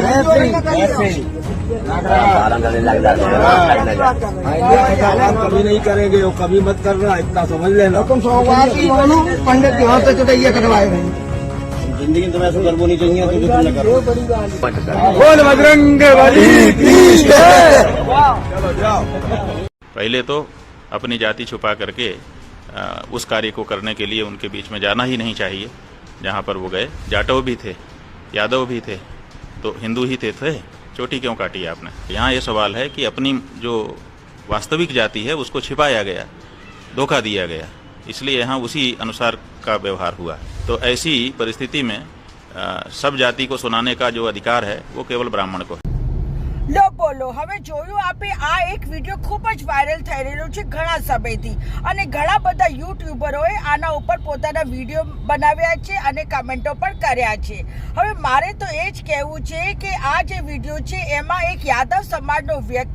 ऐसे कभी नहीं करेंगे वो कभी मत करना इतना समझ लेना। तुम सोमवार की बोलो पंडित के हाथ से चुटैया कटवाए गए ज़िंदगी में तुम्हें ऐसा करबो नहीं चाहिए तो तुमने करो? बोल बजरंग पहले तो अपनी जाति छुपा करके उस कार्य को करने के लिए उनके बीच में जाना ही नहीं चाहिए जहाँ पर वो गए। जाटव भी थे यादव भी थे। तो हिंदू ही थे थे। चोटी क्यों काटी आपने? यहाँ ये सवाल है कि अपनी जो वास्तविक जाति है उसको छिपाया गया धोखा दिया गया। इसलिए यहाँ उसी अनुसार का व्यवहार हुआ। तो ऐसी परिस्थिति में आ, सब जाति को सुनाने का जो अधिकार है वो केवल ब्राह्मण को બોલો. હવે જોયું આપે, આ એક વીડિયો ખૂબ જ વાયરલ થઈ રહેલો છે ઘણા સમયથી. અને ઘણા બધા યુટ્યુબરોએ આના ઉપર પોતાના વીડિયો બનાવ્યા છે અને કમેન્ટો પણ કર્યા છે. હવે મારે તો એ જ કહેવું છે કે આ જે વીડિયો છે, એમાં એક યાદવ સમાજનો વ્યક્તિ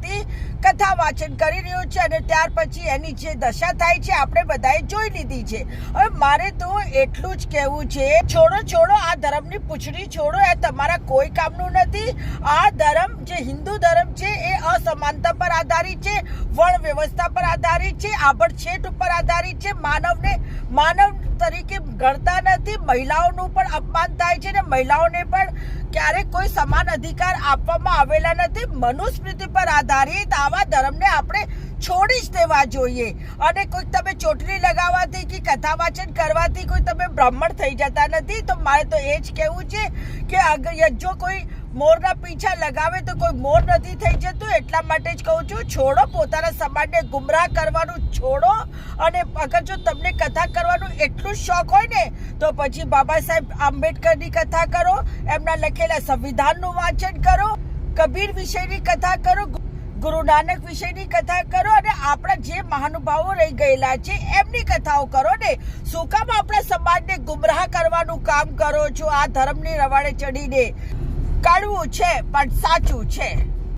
કથા વાંચન કરી રહ્યો છે અને ત્યાર પછી એની જે દશા થાય છે, આપણે બધાએ જોઈ લીધી છે. હવે મારે તો એટલું જ કહેવું છે, છોડો છોડો, આ ધર્મની પૂછડી છોડો, એ તમારા કોઈ કામનું નથી. આ ધર્મ જે હિન્દુ ધર્મ છે, એ અસમાનતા પર આધારિત છે વણ વ્યવસ્થા પર આધારિત છે, આભડછેટ ઉપર આધારિત છે. માનવને, માનવ તરીકે ગણતા નથી. મહિલાઓનું પણ અપમાન થાય છે ને મહિલાઓને પણ ક્યારેક કોઈ સમાન અધિકાર આપવામાં આવેલા નથી. મનુસ્મૃતિ પર આધારિત આવા ધર્મને આપણે છોડી જ દેવા જોઈએ. અને કોઈક તમે ચોટલી લગાવવાથી કે કથા વાચન કરવાથી કોઈ તમે બ્રાહ્મણ થઈ જતા નથી. તો મારે તો એ જ કહેવું છે કે અગર જો કોઈ મોરના પીછા લગાવે તો કોઈ મોર નથી થઈ જતું, એટલા માટે જ કહું છું, છોડો, પોતાના સમાજને ગુમરાહ કરવાનું છોડો અને અગર જો તમને કથા કરવાનું એટલું શોખ હોય ને, તો પછી બાબા સાહેબ આંબેડકરની કથા કરો, એમના લખેલા સંવિધાનનું વાંચન કરો, કબીર વિષયની કથા કરો ગુરુ નાનક વિષયની કથા કરો અને આપણા જે મહાનુભાવો રહી ગયેલા છે, એમની કથાઓ કરો ને. શું કામ આપણા સમાજને ગુમરાહ કરવાનું કામ કરો છો? આ ધર્મની રવાડે ચડીને. કડવું છે પણ સાચું છે.